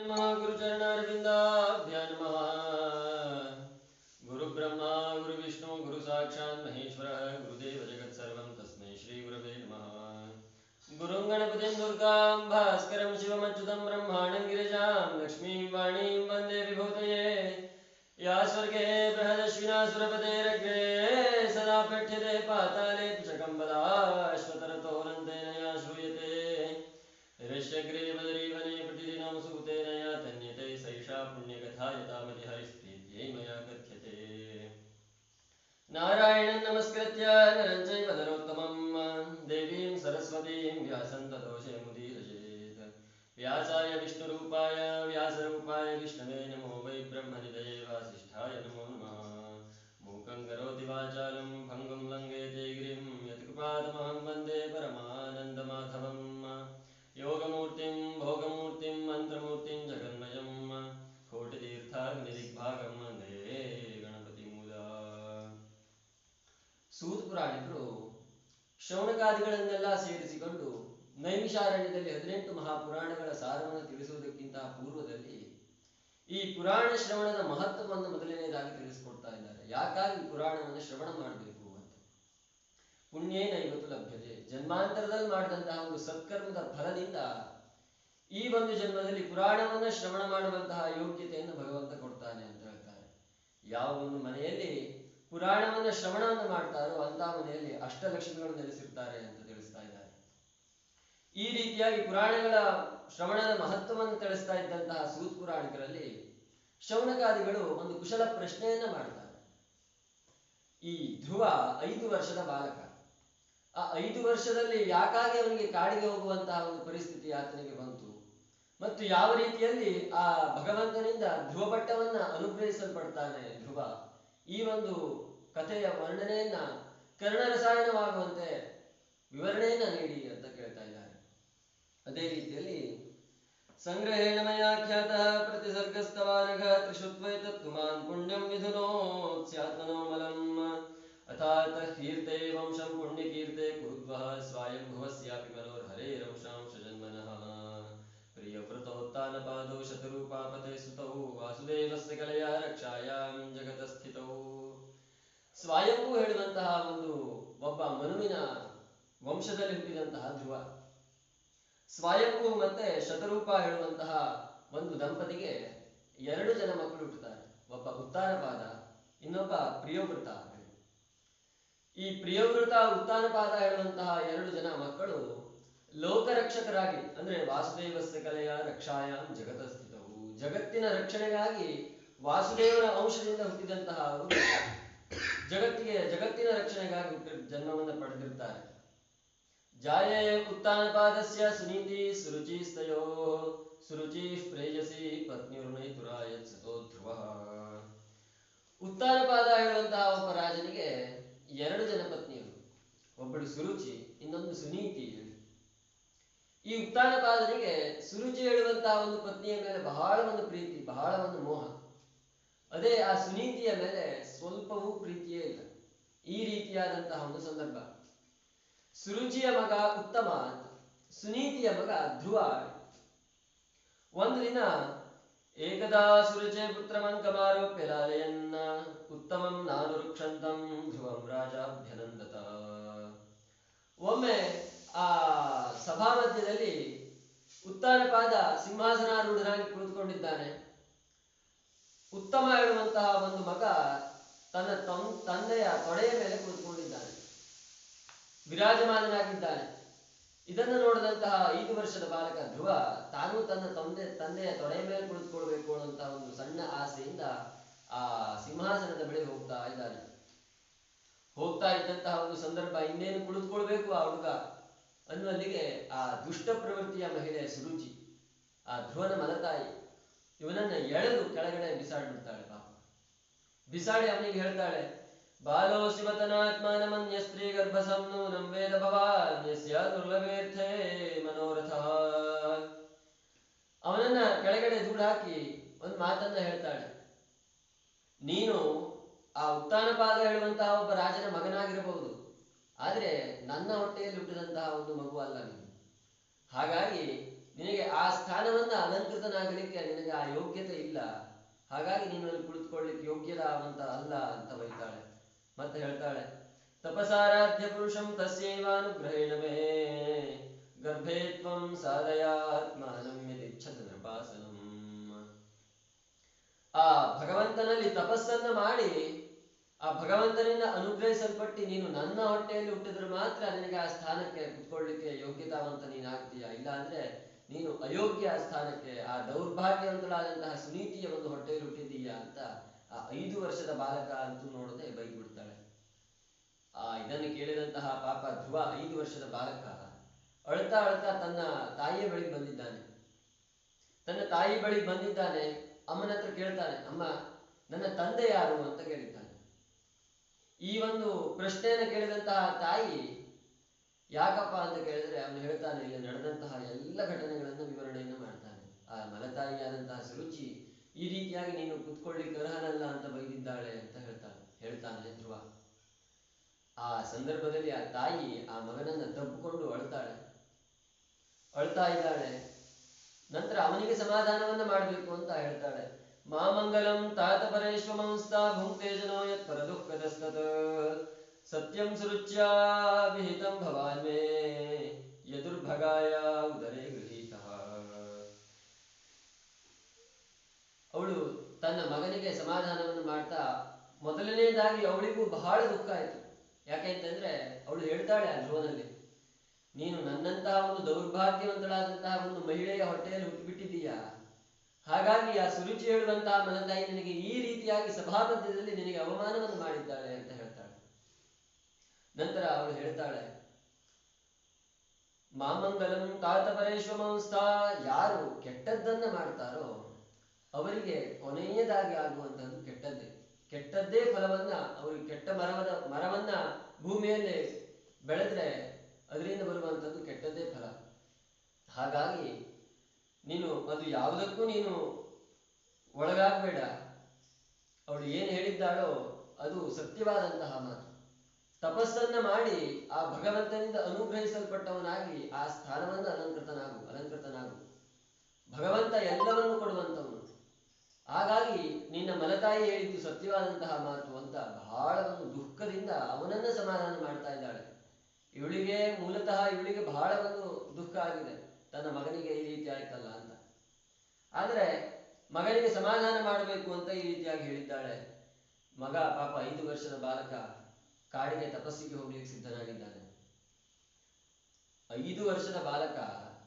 नमः गुरुब्रह्मा गुरुविष्णु गुरुसाक्षात् महेश्वरः, गुरुदेव जगत्सर्वं तस्मै श्रीगुरवे नमः। गुरुं गणपतिं दुर्गां भास्करं शिवमच्युतं ब्रह्माणं गिरिजां या स्वर्गे बृहदश्विना सुरपतेरग्रे सदा पठ्यते पाताले सैषा पुण्यकथा यतामतिहरिस्प्रीत्यै मया कथ्यते नारायणं नमस्कृत्य नरं चैव नरोत्तमं देवीं सरस्वतीं व्यासं ततो मुदीरयेत् व्यासाय विष्णुरूपाय, व्यासरूपाय विष्णवे नमो वै ब्रह्मनिधये वासिष्ठाय नमो नमः। मूकं करोति वाचालं भङ्गुं लङ्घयते गिरिं यत्कृपादमहं ಭಾಗಮಂದೇ ಗಣಪತಿ ಮೂಲ. ಸೂತ ಪುರಾಣಿಕರು ಶ್ರವಣಕಾದಿಗಳನ್ನೆಲ್ಲ ಸೇರಿಸಿಕೊಂಡು ನೈಮಿಷಾರಣ್ಯದಲ್ಲಿ ಹದಿನೆಂಟು ಮಹಾಪುರಾಣಗಳ ಸಾರವನ್ನು ತಿಳಿಸುವುದಕ್ಕಿಂತ ಪೂರ್ವದಲ್ಲಿ ಈ ಪುರಾಣ ಶ್ರವಣದ ಮಹತ್ವವನ್ನು ಮೊದಲನೆಯದಾಗಿ ತಿಳಿಸಿಕೊಡ್ತಾ ಇದ್ದಾರೆ. ಯಾಕಾಗಿ ಪುರಾಣವನ್ನು ಶ್ರವಣ ಮಾಡಬೇಕು ಅಂತ? ಪುಣ್ಯೇನ ಇವತ್ತು ಲಭ್ಯತೆ. ಜನ್ಮಾಂತರದಲ್ಲಿ ಮಾಡಿದಂತಹ ಒಂದು ಸತ್ಕರ್ಮದ ಫಲದಿಂದ ಈ ಒಂದು ಜನ್ಮದಲ್ಲಿ ಪುರಾಣವನ್ನ ಶ್ರವಣ ಮಾಡುವಂತಹ ಯೋಗ್ಯತೆಯನ್ನು ಭಗವಂತ ಕೊಡ್ತಾನೆ ಅಂತ ಹೇಳ್ತಾರೆ. ಯಾವ ಒಂದು ಮನೆಯಲ್ಲಿ ಪುರಾಣವನ್ನ ಶ್ರವಣವನ್ನು ಮಾಡ್ತಾರೋ ಅಂತ ಮನೆಯಲ್ಲಿ ಅಷ್ಟಲಕ್ಷ್ಮಿಗಳು ನೆಲೆಸಿರ್ತಾರೆ ಅಂತ ತಿಳಿಸ್ತಾ ಇದ್ದಾರೆ. ಈ ರೀತಿಯಾಗಿ ಪುರಾಣಗಳ ಶ್ರವಣದ ಮಹತ್ವವನ್ನು ತಿಳಿಸ್ತಾ ಇದ್ದಂತಹ ಸೂತ್ ಪುರಾಣಿಕರಲ್ಲಿ ಶೌನಕಾದಿಗಳು ಒಂದು ಕುಶಲ ಪ್ರಶ್ನೆಯನ್ನ ಮಾಡ್ತಾರೆ. ಈ ಧ್ರುವ ಐದು ವರ್ಷದ ಬಾಲಕ. ಆ ಐದು ವರ್ಷದಲ್ಲಿ ಯಾಕಾಗಿ ಅವನಿಗೆ ಕಾಡಿಗೆ ಹೋಗುವಂತಹ ಒಂದು ಪರಿಸ್ಥಿತಿ ಆತನಿಗೆ ಬಂತು? ಮತ್ತು ಯಾವ ರೀತಿಯಲ್ಲಿ ಆ ಭಗವಂತನಿಂದ ಧ್ರುವ ಪಟ್ಟವನ್ನ ಅನುಗ್ರಹಿಸಲ್ಪಡ್ತಾನೆ ಧ್ರುವ? ಈ ಒಂದು ಕಥೆಯ ವರ್ಣನೆಯನ್ನ ಕರ್ಣರಸಾಯನವಾಗುವಂತೆ ವಿವರಣೆಯನ್ನ ನೀಡಿ ಅಂತ ಕೇಳ್ತಾ ಇದ್ದಾರೆ. ಅದೇ ರೀತಿಯಲ್ಲಿ ಸಂಗ್ರಹೇಣ ಮಯಾಖ್ಯಾತ ಪ್ರತಿಸರ್ಗಸ್ತವಾನಘ ತ್ರಿಶುತ್ವೈತತ್ತು ಮಾನ್ ಪುಣ್ಯಂ ವಿಧುನೋತ್ಸ್ಯಾತ್ಮನೋಮಲಂ ಅಥಾತ ಕೀರ್ತೆ ವಂಶಂ ಪುಣ್ಯಕೀರ್ತೆ ಕುರುದ್ವಃ ಸ್ವಾಯಂಭುವಸ್ಯಾಪಿ ಮನೋರ್ಹರೇರಂಶಾಂಶ ಪ್ರಿಯವೃತೋತ್ಥಾನಪಾದೌ ಶತರೂಪಾಪತೆ ಸುತೌ, ವಾಸುದೇವಸ್ಯ ಕಲೆಯ ರಕ್ಷಾಯಾಂ ಜಗತಸ್ಥಿತೌ. ಸ್ವಾಯಂಭೂ ಹೇಳುವಂತಹ ಒಂದು ಒಬ್ಬ ಮನುವಿನ ವಂಶದಲ್ಲಿ ಹುಟ್ಟಿದಂತಹ ಧ್ರುವ. ಸ್ವಯಂಭೂ ಮತ್ತೆ ಶತರೂಪ ಹೇಳುವಂತಹ ಒಂದು ದಂಪತಿಗೆ ಎರಡು ಜನ ಮಕ್ಕಳು ಹುಟ್ಟುತ್ತಾರೆ. ಒಬ್ಬ ಉತ್ತಾನಪಾದ, ಇನ್ನೊಬ್ಬ ಪ್ರಿಯವೃತ ಈ ಪ್ರಿಯವೃತ ಉತ್ತಾನಪಾದ ಹೇಳುವಂತಹ ಎರಡು ಜನ ಮಕ್ಕಳು ಲೋಕರಕ್ಷಕರಾಗಿ, ಅಂದ್ರೆ ವಾಸುದೇವಸ್ಯ ಕಲೆಯ ರಕ್ಷಾಯಾಂ ಜಗತ ಸ್ಥಿತವು ಜಗತ್ತಿನ ರಕ್ಷಣೆಗಾಗಿ ವಾಸುದೇವರ ಅಂಶದಿಂದ ಹುಟ್ಟಿದಂತಹ ಅವರು ಜಗತ್ತಿಗೆ, ಜಗತ್ತಿನ ರಕ್ಷಣೆಗಾಗಿ ಜನ್ಮವನ್ನು ಪಡೆದಿರ್ತಾರೆ ಜಾಯೇ ಉತ್ತಾನಪಾದಸ್ಯ ಸುನೀತಿ ಸುರುಚಿಸ್ತಯೋ, ಸುರುಚಿ ಪ್ರೇಯಸಿ ಪತ್ನಿರುನೈತುರಾಯ ಸತೋ ಧ್ರುವ. ಉತ್ತಾನಪಾದ ಹೇಳುವಂತಹ ಒಬ್ಬ ರಾಜನಿಗೆ ಎರಡು ಜನ ಪತ್ನಿಯರು ಒಬ್ಬಳು ಸುರುಚಿ, ಇನ್ನೊಂದು ಸುನೀತಿ. ಈ ಉತ್ತಾನಪಾದನಿಗೆ ಸುರುಚಿ ಹೇಳುವಂತಹ ಒಂದು ಪತ್ನಿಯ ಮೇಲೆ ಬಹಳ ಒಂದು ಪ್ರೀತಿ, ಬಹಳ ಒಂದು ಮೋಹ. ಅದೇ ಆ ಸುನೀತಿಯ ಮೇಲೆ ಸ್ವಲ್ಪವೂ ಪ್ರೀತಿಯೇ ಇಲ್ಲ. ಈ ರೀತಿಯಾದಂತಹ ಒಂದು ಸಂದರ್ಭ. ಸುರುಚಿಯ ಮಗ ಉತ್ತಮ ಸುನೀತಿಯ ಮಗ ಧ್ರುವ ಒಂದು ದಿನ ಏಕದಾ ಸುರುಚೆ ಪುತ್ರಮಂಕಮಾರೋಪ್ಯ ಲಾಲಯನ್ನ ಉತ್ತಮಂ ನಾನು ರುಕ್ಷಂತಂ ಧ್ರುವಂ ರಾಜಾಭ್ಯನಂದತ. ಒಮ್ಮೆ ಆ ಸಭಾ ಮಧ್ಯದಲ್ಲಿ ಉತ್ತಾನಪಾದ ಸಿಂಹಾಸನಾರೂಢನಾಗಿ ಕುಳಿತುಕೊಂಡಿದ್ದಾನೆ. ಉತ್ತಮ ಹೇಳುವಂತಹ ಒಂದು ಮಗ ತನ್ನ ತಂದೆಯ ತೊಡೆಯ ಮೇಲೆ ಕುಳಿತುಕೊಂಡಿದ್ದಾನೆ. ವಿರಾಜಮಾನನಾಗಿದ್ದಾನೆ. ಇದನ್ನು ನೋಡಿದಂತಹ ಐದು ವರ್ಷದ ಬಾಲಕ ಧ್ರುವ ತಾನು ತನ್ನ ತಂದೆ, ತಂದೆಯ ತೊಡೆಯ ಮೇಲೆ ಕುಳಿತುಕೊಳ್ಬೇಕು ಅನ್ನುವಂತಹ ಒಂದು ಸಣ್ಣ ಆಸೆಯಿಂದ ಆ ಸಿಂಹಾಸನದ ಬಳಿ ಹೋಗ್ತಾ ಇದ್ದಾನೆ. ಹೋಗ್ತಾ ಇದ್ದಂತಹ ಒಂದು ಸಂದರ್ಭ ಇನ್ನೇನು ಕುಳಿತುಕೊಳ್ಬೇಕು ಆ ಹುಡುಗ? ಅನ್ನುವಲ್ಲಿಗೆ ಆ ದುಷ್ಟ ಪ್ರವೃತ್ತಿಯ ಮಹಿಳೆ ಸುರುಚಿ, ಆ ಧ್ರುವನ ಮಲತಾಯಿ, ಇವನನ್ನ ಎಳೆದು ಕೆಳಗಡೆ ಬಿಸಾಡ್ಬಿಡ್ತಾಳೆ ಪಾಪ. ಬಿಸಾಡಿ ಅವನಿಗೆ ಹೇಳ್ತಾಳೆ, ಬಾಲೋ ಶಿವತನಾತ್ಮಾನಮನ್ಯ ಸ್ತ್ರೀ ಗರ್ಭಸಂನೂನಂ ವೇದ ಭವಾನ್ಯಸ್ಯ ದುರ್ಲಭೇರ್ಥೇ ಮನೋರಥ. ಅವನನ್ನ ಕೆಳಗಡೆ ದೂಡ ಹಾಕಿ ಒಂದು ಮಾತನ್ನ ಹೇಳ್ತಾಳೆ, ನೀನು ಆ ಉತ್ತಾನಪಾದ ಹೇಳುವಂತಹ ಒಬ್ಬ ರಾಜನ ಮಗನಾಗಿರಬಹುದು. ಆದರೆ ನನ್ನ ಹೊಟ್ಟೆಯಲ್ಲಿ ಹುಟ್ಟಿದಂತಹ ಒಂದು ಮಗು ಅಲ್ಲ ನೀನು. ಹಾಗಾಗಿ ನಿನಗೆ ಆ ಸ್ಥಾನವನ್ನ ಅಲಂಕೃತನಾಗಲಿಕ್ಕೆ ನಿನಗೆ ಆ ಯೋಗ್ಯತೆ ಇಲ್ಲ. ಹಾಗಾಗಿ ನೀನು ಅಲ್ಲಿ ಕುಳಿತುಕೊಳ್ಳಿಕ್ಕೆ ಯೋಗ್ಯರಾವಂತ ಅಲ್ಲ ಅಂತ ಬೈತಾಳೆ. ಮತ್ತೆ ಹೇಳ್ತಾಳೆ, ತಪಸಾರಾಧ್ಯ ಪುರುಷಂ ತಸ್ಯೈವಾನುಗ್ರಹೇಣ ಮೇ ಗರ್ಭೇ ಆ ಭಗವಂತನಲ್ಲಿ ತಪಸ್ಸನ್ನ ಮಾಡಿ ಆ ಭಗವಂತನಿಂದ ಅನುಗ್ರಹಿಸಲ್ಪಟ್ಟು ನೀನು ನನ್ನ ಹೊಟ್ಟೆಯಲ್ಲಿ ಹುಟ್ಟಿದ್ರೆ ಮಾತ್ರ ನಿನಗೆ ಆ ಸ್ಥಾನಕ್ಕೆ ಕುತ್ಕೊಳ್ಳಿಕ್ಕೆ ಯೋಗ್ಯತಾವಂತ ನೀನಾಗ್ತೀಯ? ಇಲ್ಲ ಅಂದ್ರೆ ನೀನು ಅಯೋಗ್ಯ ಸ್ಥಾನಕ್ಕೆ ಆ ದೌರ್ಭಾಗ್ಯವಂತಳಾದಂತಹ ಸುನೀತಿಯ ಒಂದು ಹೊಟ್ಟೆಯಲ್ಲಿ ಹುಟ್ಟಿದೀಯಾ ಅಂತ ಆ ಐದು ವರ್ಷದ ಬಾಲಕ ಅಂತೂ ನೋಡದೆ ಬೈದ್ಬಿಡ್ತಾಳೆ. ಆ ಇದನ್ನು ಕೇಳಿದಂತಹ ಪಾಪ ಧ್ರುವ ಐದು ವರ್ಷದ ಬಾಲಕ ಅಳ್ತಾ ಅಳ್ತಾ ತನ್ನ ತಾಯಿಯ ಬಳಿಗೆ ಬಂದಿದ್ದಾನೆ. ತನ್ನ ತಾಯಿ ಬಳಿಗೆ ಬಂದಿದ್ದಾನೆ ಅಮ್ಮನ ಹತ್ರ ಕೇಳ್ತಾನೆ, ಅಮ್ಮ, ನನ್ನ ತಂದೆ ಯಾರು? ಅಂತ ಕೇಳಿದ್ದಾನೆ ಈ ಒಂದು ಪ್ರಶ್ನೆಯನ್ನು ಕೇಳಿದಂತಹ ತಾಯಿ, ಯಾಕಪ್ಪ ಅಂತ ಕೇಳಿದ್ರೆ ಅವನು ಹೇಳ್ತಾನೆ, ಇಲ್ಲಿ ನಡೆದಂತಹ ಎಲ್ಲ ಘಟನೆಗಳನ್ನು ವಿವರಣೆಯನ್ನು ಮಾಡ್ತಾನೆ. ಆ ಮಲತಾಯಿಯಾದಂತಹ ಸುರುಚಿ ಈ ರೀತಿಯಾಗಿ ನೀನು ಕುತ್ಕೊಳ್ಳಿಕ್ಕೆ ಅರ್ಹನಲ್ಲ ಅಂತ ಬೈದಿದ್ದಾಳೆ ಅಂತ ಹೇಳ್ತಾನೆ ಹೇಳ್ತಾನೆ ಧ್ರುವ. ಆ ಸಂದರ್ಭದಲ್ಲಿ ಆ ತಾಯಿ ಆ ಮಗನನ್ನ ತಬ್ಬಿಕೊಂಡು ಅಳ್ತಾಳೆ. ಅಳ್ತಾ ಇದ್ದಾಳೆ. ನಂತರ ಅವನಿಗೆ ಸಮಾಧಾನವನ್ನ ಮಾಡಬೇಕು ಅಂತ ಹೇಳ್ತಾಳೆ. ಮಾಮಂಗಲಂ ತಾತ ಪರೇಶ್ವಮಂಸ್ತಾ ಭುಂಕ್ತೆ ಜನೋ ಯತ್ ಪರ ದುಃಖದಸ್ತತ್ ಸತ್ಯಂ ಸುರುಚ್ಯಾ ವಿಹಿತಂ ಭವಾನ್ ಮೇ ಯದುರ್ಭಗಾಯ ಉದರೇ ಗೃಹೀತ. ಅವಳು ತನ್ನ ಮಗನಿಗೆ ಸಮಾಧಾನವನ್ನು ಮಾಡ್ತಾ ಮೊದಲನೇದಾಗಿ ಅವಳಿಗೂ ಬಹಳ ದುಃಖ ಆಯಿತು. ಯಾಕೆಂತಂದ್ರೆ ಅವಳು ಹೇಳ್ತಾಳೆ ಆ ಧ್ರುವನಲ್ಲಿ ನೀನು ನನ್ನಂತಹ ಒಂದು ದೌರ್ಭಾಗ್ಯವಂತಳಾದಂತಹ ಒಂದು ಮಹಿಳೆಯ ಹೊಟ್ಟೆಯಲ್ಲಿ ಹುಟ್ಟುಬಿಟ್ಟಿದ್ದೀಯಾ? ಹಾಗಾಗಿ ಆ ಸುರುಚಿ ಹೇಳುವಂತಹ ಮನತಾಯಿ ನಿನಗೆ ಈ ರೀತಿಯಾಗಿ ಸಭಾಮಧ್ಯದಲ್ಲಿ ನಿನಗೆ ಅವಮಾನವನ್ನು ಮಾಡಿದ್ದಾಳೆ ಅಂತ ಹೇಳ್ತಾಳೆ. ನಂತರ ಅವಳು ಹೇಳ್ತಾಳೆ, ಮಾಮಂಗಲಂ ತಾತಪರೇಶ್ವಮಂಸ್ಥಾ ಯಾರು ಕೆಟ್ಟದ್ದನ್ನ ಮಾಡ್ತಾರೋ ಅವರಿಗೆ ಕೊನೆಯದಾಗಿ ಆಗುವಂತಹದ್ದು ಕೆಟ್ಟದ್ದೇ. ಕೆಟ್ಟದ್ದೇ ಫಲವನ್ನ ಅವರು ಕೆಟ್ಟ ಮರವದ, ಮರವನ್ನ ಭೂಮಿಯಲ್ಲಿ ಬೆಳೆದ್ರೆ ಅದರಿಂದ ಬರುವಂತದ್ದು ಕೆಟ್ಟದ್ದೇ ಫಲ. ಹಾಗಾಗಿ ನೀನು, ಅದು ಯಾವುದಕ್ಕೂ ನೀನು ಒಳಗಾಗಬೇಡ. ಅವಳು ಏನು ಹೇಳಿದ್ದಾಳೋ ಅದು ಸತ್ಯವಾದಂತಹ ಮಾತು. ತಪಸ್ಸನ್ನ ಮಾಡಿ ಆ ಭಗವಂತನಿಂದ ಅನುಗ್ರಹಿಸಲ್ಪಟ್ಟವನಾಗಿ ಆ ಸ್ಥಾನವನ್ನ ಅಲಂಕೃತನಾಗು ಅಲಂಕೃತನಾಗು. ಭಗವಂತ ಎಲ್ಲವನ್ನು ಕೊಡುವಂತವನು. ಹಾಗಾಗಿ ನಿನ್ನ ಮಲತಾಯಿ ಹೇಳಿದ್ದು ಸತ್ಯವಾದಂತಹ ಮಾತು ಅಂತ ಬಹಳ ಒಂದು ದುಃಖದಿಂದ ಅವನನ್ನ ಸಮಾಧಾನ ಮಾಡ್ತಾ ಇದ್ದಾಳೆ. ಇವಳಿಗೆ ಮೂಲತಃ ಇವಳಿಗೆ ಬಹಳ ಒಂದು ದುಃಖ ಆಗಿದೆ. ತನ್ನ ಮಗನಿಗೆ ಈ ರೀತಿ ಆಯ್ತಲ್ಲ ಅಂತ. ಆದರೆ ಮಗನಿಗೆ ಸಮಾಧಾನ ಮಾಡಬೇಕು ಅಂತ ಈ ರೀತಿಯಾಗಿ ಹೇಳಿದ್ದಾಳೆ. ಮಗ, ಪಾಪ, ಐದು ವರ್ಷದ ಬಾಲಕ ಕಾಡಿಗೆ ತಪಸ್ಸಿಗೆ ಹೋಗ್ಲಿಕ್ಕೆ ಸಿದ್ಧನಾಗಿದ್ದಾನೆ. ಐದು ವರ್ಷದ ಬಾಲಕ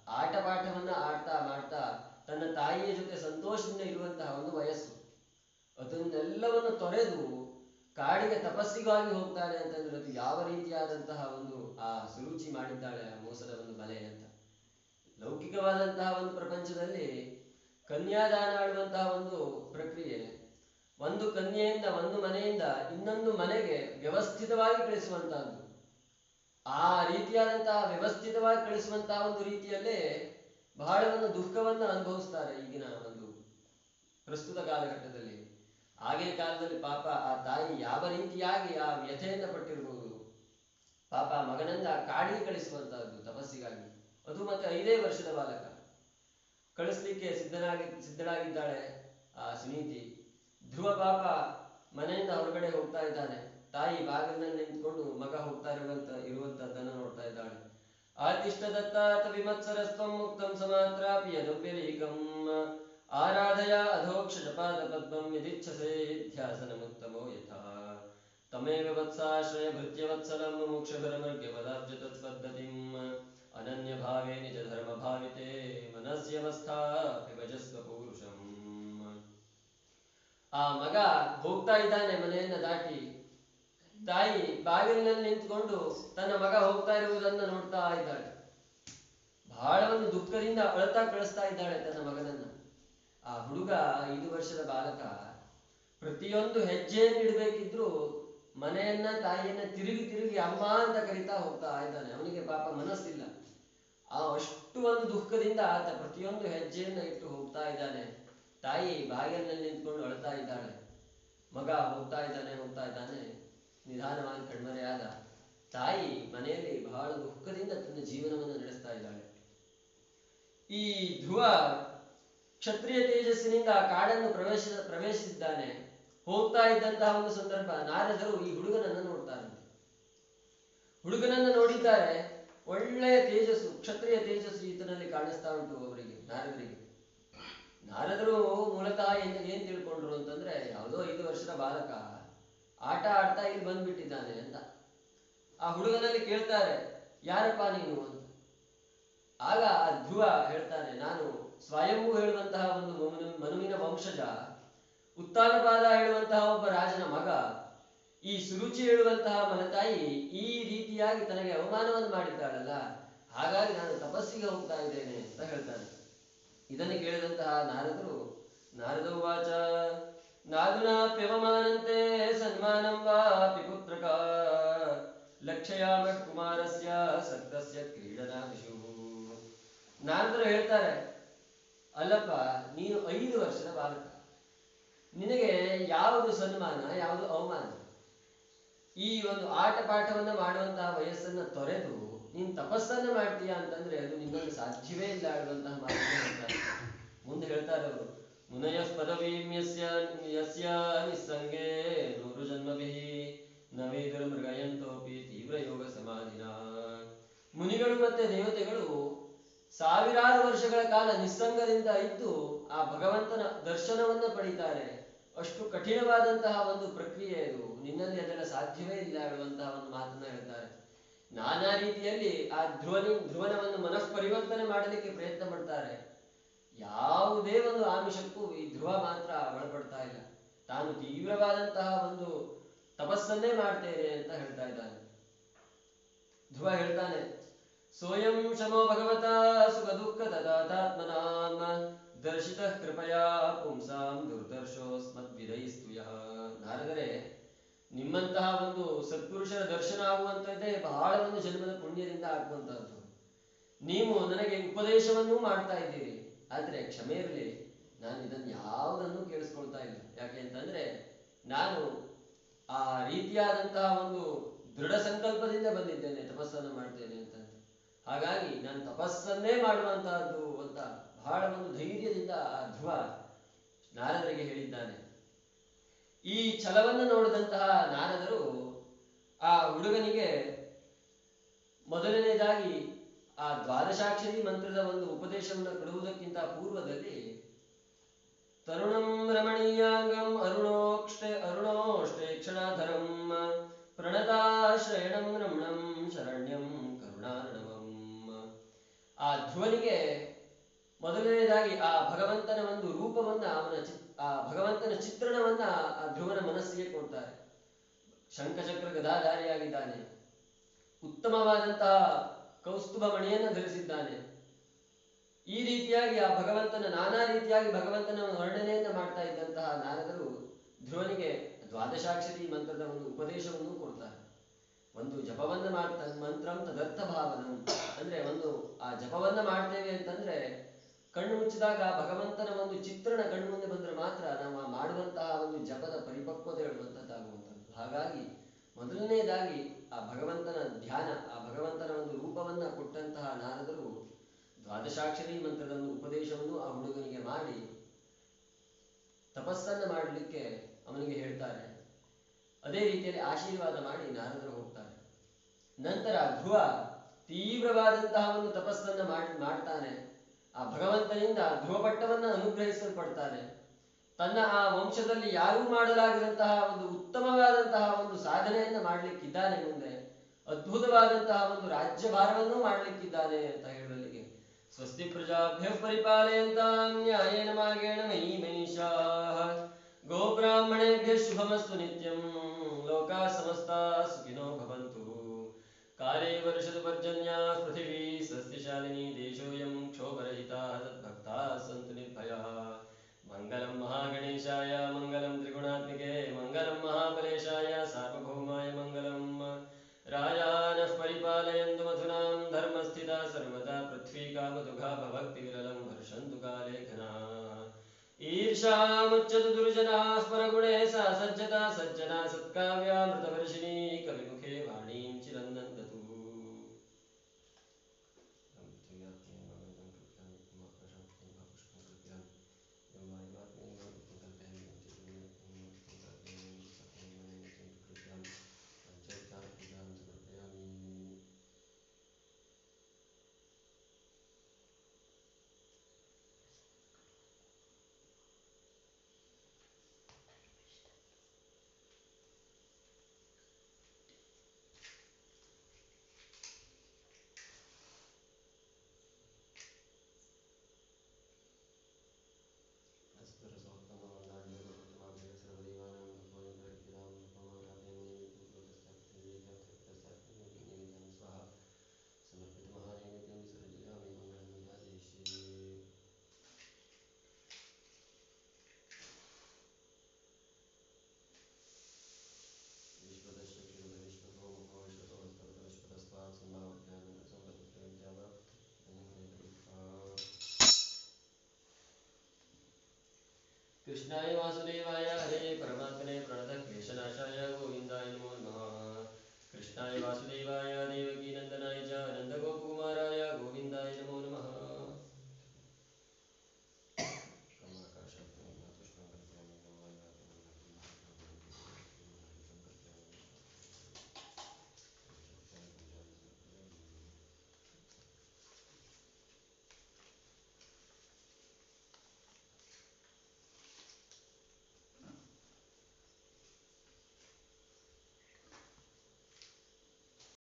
ಆಟ ಪಾಠವನ್ನ ಆಡ್ತಾ ಮಾಡ್ತಾ ತನ್ನ ತಾಯಿಯ ಜೊತೆ ಸಂತೋಷದಿಂದ ಇರುವಂತಹ ಒಂದು ವಯಸ್ಸು. ಅದನ್ನೆಲ್ಲವನ್ನು ತೊರೆದು ಕಾಡಿಗೆ ತಪಸ್ಸಿಗಾಗಿ ಹೋಗ್ತಾನೆ ಅಂತಂದ್ರೆ ಅದು ಯಾವ ರೀತಿಯಾದಂತಹ ಒಂದು, ಆ ಸುರುಚಿ ಮಾಡಿದ್ದಾಳೆ ಆ ಮೋಸದ ಒಂದು ಬಲೆ ಅಂತ. ಲೌಕಿಕವಾದಂತಹ ಒಂದು ಪ್ರಪಂಚದಲ್ಲಿ ಕನ್ಯಾದಾನ ಆಡುವಂತಹ ಒಂದು ಪ್ರಕ್ರಿಯೆ. ಒಂದು ಕನ್ಯೆಯಿಂದ ಒಂದು ಮನೆಯಿಂದ ಇನ್ನೊಂದು ಮನೆಗೆ ವ್ಯವಸ್ಥಿತವಾಗಿ ಕಳಿಸುವಂತಹದ್ದು. ಆ ರೀತಿಯಾದಂತಹ ವ್ಯವಸ್ಥಿತವಾಗಿ ಕಳಿಸುವಂತಹ ಒಂದು ರೀತಿಯಲ್ಲೇ ಬಹಳ ಒಂದು ದುಃಖವನ್ನು ಅನುಭವಿಸ್ತಾರೆ ಈಗಿನ ಒಂದು ಪ್ರಸ್ತುತ ಕಾಲಘಟ್ಟದಲ್ಲಿ. ಆಗಿನ ಕಾಲದಲ್ಲಿ ಪಾಪ ಆ ತಾಯಿ ಯಾವ ರೀತಿಯಾಗಿ ಆ ವ್ಯಥೆಯನ್ನು ಪಟ್ಟಿರಬಹುದು ಪಾಪ ಮಗನನ್ನ ಕಾಡಿಗೆ ಕಳಿಸುವಂತಹದ್ದು ತಪಸ್ಸಿಗಾಗಿ. ಅದು ಮತ್ತೆ ಐದೇ ವರ್ಷದ ಬಾಲಕ. ಕಳಿಸ್ಲಿಕ್ಕೆ ಸಿದ್ಧನಾಗಿ, ಸಿದ್ಧಳಾಗಿದ್ದಾಳೆ ಆ ಸುನೀತಿ. ಧ್ರುವ ಪಾಪ ಮನೆಯಿಂದ ಹೊರಗಡೆ ಹೋಗ್ತಾ ಇದ್ದಾನೆ. ತಾಯಿ ಬಾಗಿಲಿನಲ್ಲಿ ನಿಂತ್ಕೊಂಡು ಮಗ ಹೋಗ್ತಾ ಇರುವಂತ, ಇರುವಂತದ್ದನ್ನ ನೋಡ್ತಾ ಇದ್ದಾಳೆ. ಆತಿಷ್ಠ ದತ್ತಾತ ವಿಮತ್ಸರಸ್ತ್ವಂ ಮುಕ್ತಂ ಸಮಾತ್ರಾಪಿ ಯದುವ್ಯಲೀಕಂ ಆರಾಧಯ ಅಧೋಕ್ಷಜಪಾದ ಪದ್ಮಂ ಯದಿಚ್ಛಸೆ ಧ್ಯಾಸನಮುತ್ತಮೋ ಯಥಾ. ತಮೇವ ವತ್ಸಾಶ್ರಯ ಭೃತ್ಯವತ್ಸಲಂ ಮುಕ್ಷಭಿರಮರ್ಗ್ಯಪದಾಬ್ಜ ತತ್ಪದ್ಧತಿಂ. ಭಾವಿತೆ ಮನಸ್ಯವಸ್ಥಾ ವಿಭಜಸ್ವ ಪೌರುಷಂ ಆ ಮಗ ಹೋಗ್ತಾ ಇದ್ದಾನೆ ಮನೆಯನ್ನ ದಾಟಿ. ತಾಯಿ ಬಾಗಿಲಿನಲ್ಲಿ ನಿಂತ್ಕೊಂಡು ತನ್ನ ಮಗ ಹೋಗ್ತಾ ಇರುವುದನ್ನ ನೋಡ್ತಾ ಇದ್ದಾಳೆ. ಬಹಳ ಒಂದು ದುಃಖದಿಂದ ಅಳತಾ ಕಳಿಸ್ತಾ ಇದ್ದಾಳೆ ತನ್ನ ಮಗನನ್ನ. ಆ ಹುಡುಗ ಐದು ವರ್ಷದ ಬಾಲಕ. ಪ್ರತಿಯೊಂದು ಹೆಜ್ಜೆಯನ್ನು ಇಡಬೇಕಿದ್ರು ಮನೆಯನ್ನ ತಾಯಿಯನ್ನ ತಿರುಗಿ ತಿರುಗಿ ಅಮ್ಮ ಅಂತ ಕರಿತಾ ಹೋಗ್ತಾ ಇದ್ದಾನೆ. ಅವನಿಗೆ ಪಾಪ ಮನಸ್ಸಿಲ್ಲ. ಆ ಅಷ್ಟು ಒಂದು ದುಃಖದಿಂದ ಆತ ಪ್ರತಿಯೊಂದು ಹೆಜ್ಜೆಯನ್ನ ಇಟ್ಟು ಹೋಗ್ತಾ ಇದ್ದಾನೆ. ತಾಯಿ ಬಾಗಿಲಿನಲ್ಲಿ ನಿಂತ್ಕೊಂಡು ಅಳ್ತಾ ಇದ್ದಾಳೆ. ಮಗ ಹೋಗ್ತಾ ಇದ್ದಾನೆ ಹೋಗ್ತಾ ಇದ್ದಾನೆ. ನಿಧಾನವಾಗಿ ಕಣ್ಮರೆಯಾದ ತಾಯಿ ಮನೆಯಲ್ಲಿ ಬಹಳ ದುಃಖದಿಂದ ತನ್ನ ಜೀವನವನ್ನು ನಡೆಸ್ತಾ ಇದ್ದಾಳೆ. ಈ ಧ್ರುವ ಕ್ಷತ್ರಿಯ ತೇಜಸ್ಸಿನಿಂದ ಕಾಡನ್ನು ಪ್ರವೇಶ ಪ್ರವೇಶಿಸಿದ್ದಾನೆ. ಹೋಗ್ತಾ ಇದ್ದಂತಹ ಒಂದು ಸಂದರ್ಭ ನಾರದರು ಈ ಹುಡುಗನನ್ನು ನೋಡ್ತಾರೆ ಹುಡುಗನನ್ನು ನೋಡಿದ್ದಾರೆ. ಒಳ್ಳೆಯ ತೇಜಸ್ಸು, ಕ್ಷತ್ರಿಯ ತೇಜಸ್ಸು ಈತನಲ್ಲಿ ಕಾಣಿಸ್ತಾ ಉಂಟು ಅವರಿಗೆ, ನಾರದರಿಗೆ. ನಾರದರು ಮೂಲತಃ ಏನ್ ಏನ್ ತಿಳ್ಕೊಂಡ್ರು ಅಂತಂದ್ರೆ, ಯಾವುದೋ ಐದು ವರ್ಷದ ಬಾಲಕ ಆಟ ಆಡ್ತಾ ಇಲ್ಲಿ ಬಂದ್ಬಿಟ್ಟಿದ್ದಾನೆ ಅಂತ. ಆ ಹುಡುಗನಲ್ಲಿ ಕೇಳ್ತಾರೆ, ಯಾರಪ್ಪ ನೀನು? ಅಂತ. ಆಗ ಆ ಧ್ರುವ ಹೇಳ್ತಾನೆ, ನಾನು ಸ್ವಯಂಭೂ ಹೇಳುವಂತಹ ಒಂದು ಮನು- ಮನುವಿನ ವಂಶಜ, ಉತ್ತಾನಪಾದ ಹೇಳುವಂತಹ ಒಬ್ಬ ರಾಜನ ಮಗ ಈ ಸುರುಚಿ ಹೇಳುವಂತಹ ಮನತಾಯಿ ಈ ರೀತಿಯಾಗಿ ತನಗೆ ಅವಮಾನವನ್ನು ಮಾಡಿದ್ದಾಳಲ್ಲ? ಹಾಗಾಗಿ ನಾನು ತಪಸ್ಸಿಗೆ ಹೋಗ್ತಾ ಇದ್ದೇನೆ ಅಂತ ಹೇಳ್ತಾನೆ. ಇದನ್ನು ಕೇಳಿದಂತಹ ನಾರದರು, ನಾರದ ಉವಾಚ ನಾದುನಾಪ್ಯವಮಾನಂತೆ ಸನ್ಮಾನಂ ವಾಪಿ ಪುತ್ರಕ ಲಕ್ಷಯಾಮ ಕುಮಾರಸ್ಯ ಸಕ್ತಸ್ಯ ಕ್ರೀಡನಾ ವಿಷು ನಾರದರು ಹೇಳ್ತಾರೆ, ಅಲ್ಲಪ್ಪ, ನೀನು ಐದು ವರ್ಷದ ಬಾಲಕ. ನಿನಗೆ ಯಾವುದು ಸನ್ಮಾನ, ಯಾವುದು ಅವಮಾನ? ಈ ಒಂದು ಆಟ ಪಾಠವನ್ನ ಮಾಡುವಂತಹ ವಯಸ್ಸನ್ನ ತೊರೆದು ನೀನ್ ತಪಸ್ಸನ್ನ ಮಾಡ್ತೀಯಾ ಅಂತಂದ್ರೆ ಅದು ನಿನ್ನಲ್ಲಿ ಸಾಧ್ಯವೇ ಇಲ್ಲ ಆಡುವಂತಹ ಮಾತನ್ನ ಮುಂದೆ ಹೇಳ್ತಾರೆ ಅವರು ಮುನಯ ಪದವೀಂ ಯಸ್ಯ ಯಸ್ಯ ನಿಸ್ಸಂಗೇ ನೂರು ಜನ್ಮಭಿಃ ನವೇದರು ಮೃಗಯಂತೋಪಿ ತೀವ್ರ ಯೋಗ ಸಮಾಧಿನ. ಮುನಿಗಳು ಮತ್ತೆ ದೇವತೆಗಳು ಸಾವಿರಾರು ವರ್ಷಗಳ ಕಾಲ ನಿಸ್ಸಂಗದಿಂದ ಇದ್ದು ಆ ಭಗವಂತನ ದರ್ಶನವನ್ನ ಪಡಿತಾರೆ. ಅಷ್ಟು ಕಠಿಣವಾದಂತಹ ಒಂದು ಪ್ರಕ್ರಿಯೆ ಇದು. ನಿನ್ನಲ್ಲಿ ಅದೆಲ್ಲ ಸಾಧ್ಯವೇ ಇಲ್ಲ ಹೇಳುವಂತಹ ಒಂದು ಮಾತನ್ನ ಹೇಳ್ತಾರೆ. ನಾನಾ ರೀತಿಯಲ್ಲಿ ಆ ಧ್ರುವನಿ, ಧ್ರುವನವನ್ನು ಮನಃಪರಿವರ್ತನೆ ಮಾಡಲಿಕ್ಕೆ ಪ್ರಯತ್ನ ಪಡ್ತಾರೆ. ಯಾವುದೇ ಒಂದು ಆಮಿಷಕ್ಕೂ ಈ ಧ್ರುವ ಮಾತ್ರ ಒಳಪಡ್ತಾ ಇಲ್ಲ. ತಾನು ತೀವ್ರವಾದಂತಹ ಒಂದು ತಪಸ್ಸನ್ನೇ ಮಾಡ್ತೇನೆ ಅಂತ ಹೇಳ್ತಾ ಇದ್ದಾನೆ. ಧ್ರುವ ಹೇಳ್ತಾನೆ, ಸ್ವಯಂ ಶಮೋ ಭಗವತ ಸುಖ ದುಃಖ ತದಾತ್ಮನಾಂ ದರ್ಶಿತ ಕೃಪಯಾ ಪುಂಸಾಂ ದುರ್ದರ್ಶೋಸ್ಮದ್ವಿದೈಸ್ತುಯ ನಾರದರೆ, ನಿಮ್ಮಂತಹ ಒಂದು ಸತ್ಪುರುಷರ ದರ್ಶನ ಆಗುವಂತದ್ದೇ ಬಹಳ ಒಂದು ಜನ್ಮದ ಪುಣ್ಯದಿಂದ ಆಗುವಂತಹದ್ದು ನೀವು ನನಗೆ ಉಪದೇಶವನ್ನೂ ಮಾಡ್ತಾ ಇದ್ದೀರಿ. ಆದ್ರೆ ಕ್ಷಮೆ ಇರಲಿ, ನಾನು ಇದನ್ನು ಯಾವುದನ್ನು ಕೇಳಿಸ್ಕೊಳ್ತಾ ಇಲ್ಲ. ಯಾಕೆ ಅಂತಂದ್ರೆ, ನಾನು ಆ ರೀತಿಯಾದಂತಹ ಒಂದು ದೃಢ ಸಂಕಲ್ಪದಿಂದ ಬಂದಿದ್ದೇನೆ, ತಪಸ್ಸನ್ನು ಮಾಡ್ತೇನೆ ಅಂತ. ಹಾಗಾಗಿ ನಾನು ತಪಸ್ಸನ್ನೇ ಮಾಡುವಂತಹದ್ದು ಅಂತ ಬಹಳ ಒಂದು ಧೈರ್ಯದಿಂದ ಆ ಧ್ರುವ ನಾರದರಿಗೆ ಹೇಳಿದ್ದಾನೆ. ಈ ಛಲವನ್ನು ನೋಡಿದಂತಹ ನಾರದರು ಆ ಹುಡುಗನಿಗೆ ಮೊದಲನೇದಾಗಿ ಆ ದ್ವಾದಶಾಕ್ಷರಿ ಮಂತ್ರದ ಒಂದು ಉಪದೇಶವನ್ನು ಕೊಡುವುದಕ್ಕಿಂತ ಪೂರ್ವದಲ್ಲಿ, ತರುಣಂ ರಮಣೀಯಾಂಗಂ ಅರುಣೋಕ್ಷ್ಟೆ ಅರುಣೋಷ್ಟೇ ಕ್ಷಣಧರಂ ಪ್ರಣತಾಶ್ರಯಣಂ ರಮಣಂ ಶರಣ್ಯಂ ಕರುಣಾರ್ಣವಂ ಆ ಧ್ರುವನಿಗೆ ಮೊದಲನೇದಾಗಿ ಆ ಭಗವಂತನ ಒಂದು ರೂಪವನ್ನ ಅವನ ಆ ಭಗವಂತನ ಚಿತ್ರಣವನ್ನ ಆ ಧ್ರುವನ ಮನಸ್ಸಿಗೆ ಕೊಡ್ತಾರೆ. ಶಂಖಚಕ್ರ ಗದಾಧಾರಿಯಾಗಿದ್ದಾನೆ. ಉತ್ತಮವಾದಂತಹ ಕೌಸ್ತುಭ ಮಣಿಯನ್ನು ಧರಿಸಿದ್ದಾನೆ. ಈ ರೀತಿಯಾಗಿ ಆ ಭಗವಂತನ, ನಾನಾ ರೀತಿಯಾಗಿ ಭಗವಂತನ ವರ್ಣನೆಯನ್ನ ಮಾಡ್ತಾ ಇದ್ದಂತಹ ನಾರದರು ಧ್ರುವನಿಗೆ ದ್ವಾದಶಾಕ್ಷರಿ ಮಂತ್ರದ ಒಂದು ಉಪದೇಶವನ್ನು ಕೊಡ್ತಾರೆ. ಒಂದು ಜಪವನ್ನ ಮಾಡ್ತ, ಮಂತ್ರಂ ತದರ್ಥ ಭಾವನಂ. ಅಂದ್ರೆ ಒಂದು ಆ ಜಪವನ್ನ ಮಾಡ್ತೇವೆ ಅಂತಂದ್ರೆ ಕಣ್ಣು ಮುಚ್ಚಿದಾಗ ಭಗವಂತನ ಒಂದು ಚಿತ್ರಣ ಕಣ್ಣು ಮುಂದೆ ಬಂದ್ರೆ ಮಾತ್ರ ನಾವು ಮಾಡುವಂತಹ ಒಂದು ಜಪದ ಪರಿಪಕ್ವತೆ ಹೇಳುವಂತದ್ದಾಗುವಂಥದ್ದು. ಹಾಗಾಗಿ ಮೊದಲನೇದಾಗಿ ಆ ಭಗವಂತನ ಧ್ಯಾನ, ಆ ಭಗವಂತನ ಒಂದು ರೂಪವನ್ನ ಕೊಟ್ಟಂತಹ ನಾರದರು ದ್ವಾದಶಾಕ್ಷರಿ ಮಂತ್ರದ ಒಂದು ಉಪದೇಶವನ್ನು ಆ ಹುಡುಗನಿಗೆ ಮಾಡಿ ತಪಸ್ಸನ್ನ ಮಾಡಲಿಕ್ಕೆ ಅವನಿಗೆ ಹೇಳ್ತಾರೆ. ಅದೇ ರೀತಿಯಲ್ಲಿ ಆಶೀರ್ವಾದ ಮಾಡಿ ನಾರದರು ಹೋಗ್ತಾರೆ. ನಂತರ ಧ್ರುವ ತೀವ್ರವಾದಂತಹ ಒಂದು ತಪಸ್ಸನ್ನ ಮಾಡಿ, ಮಾಡ್ತಾನೆ. ಆ ಭಗವಂತನಿಂದ ಧ್ರುವಪಟ್ಟವನ್ನ ಅನುಗ್ರಹಿಸಲ್ಪಡ್ತಾನೆ. ತನ್ನ ಆ ವಂಶದಲ್ಲಿ ಯಾರೂ ಮಾಡಲಾಗದಂತಹ ಒಂದು ಉತ್ತಮವಾದಂತಹ ಒಂದು ಸಾಧನೆಯನ್ನ ಮಾಡ್ಲಿಕ್ಕಿದ್ದಾನೆ ಮುಂದೆ. ಅದ್ಭುತವಾದಂತಹ ಒಂದು ರಾಜ್ಯಭಾರವನ್ನು ಮಾಡ್ಲಿಕ್ಕಿದ್ದಾನೆ ಅಂತ ಹೇಳುವಲ್ಲಿಗೆ ಸ್ವಸ್ತಿ ಪ್ರಜಾಭ್ಯ ಪರಿಪಾಲಯಂತ ನ್ಯಾಯೇನ ಮಾರ್ಗೇಣ ಮೈ ಮಹಿಷಾ ಗೋಬ್ರಾಹ್ಮಣೇಭ್ಯ ಶುಭಮಸ್ತು ನಿತ್ಯಂ. ಲೋಕಾ ಸಮಸ್ತಾ ಸುಖಿನೋ ಭವಂತು. ಕಾಲೇ ವರ್ಷದ ಪರ್ಜನ್ಯ ಪೃಥಿವೀ ಸಸ್ಯಶಾಲಿನಿ ದೇಶೋಯಂ. कथा सन्तुलितया मङ्गलं महागणेशाय, मङ्गलं त्रिगुणात्मिके, मङ्गलं महाबलेशाय, सार्वभौमाय मङ्गलम्। राजानः परिपालयन्तु मधुनां धर्मस्थिता सर्वदा पृथ्वी कामदुःखा भवक्तिविरलं हर्षन्तु कालेखना। ईर्षामुच्यतु दुर्जनाः परगुणे सा सज्जता, सज्जना सत्काव्यामृतवर्षिणी। कृष्णाय वासुदेवाय हरे परमात्मने प्रणतक्लेशनाशाय गोविन्दाय नमो नमः। कृष्णाय वासुदेवाय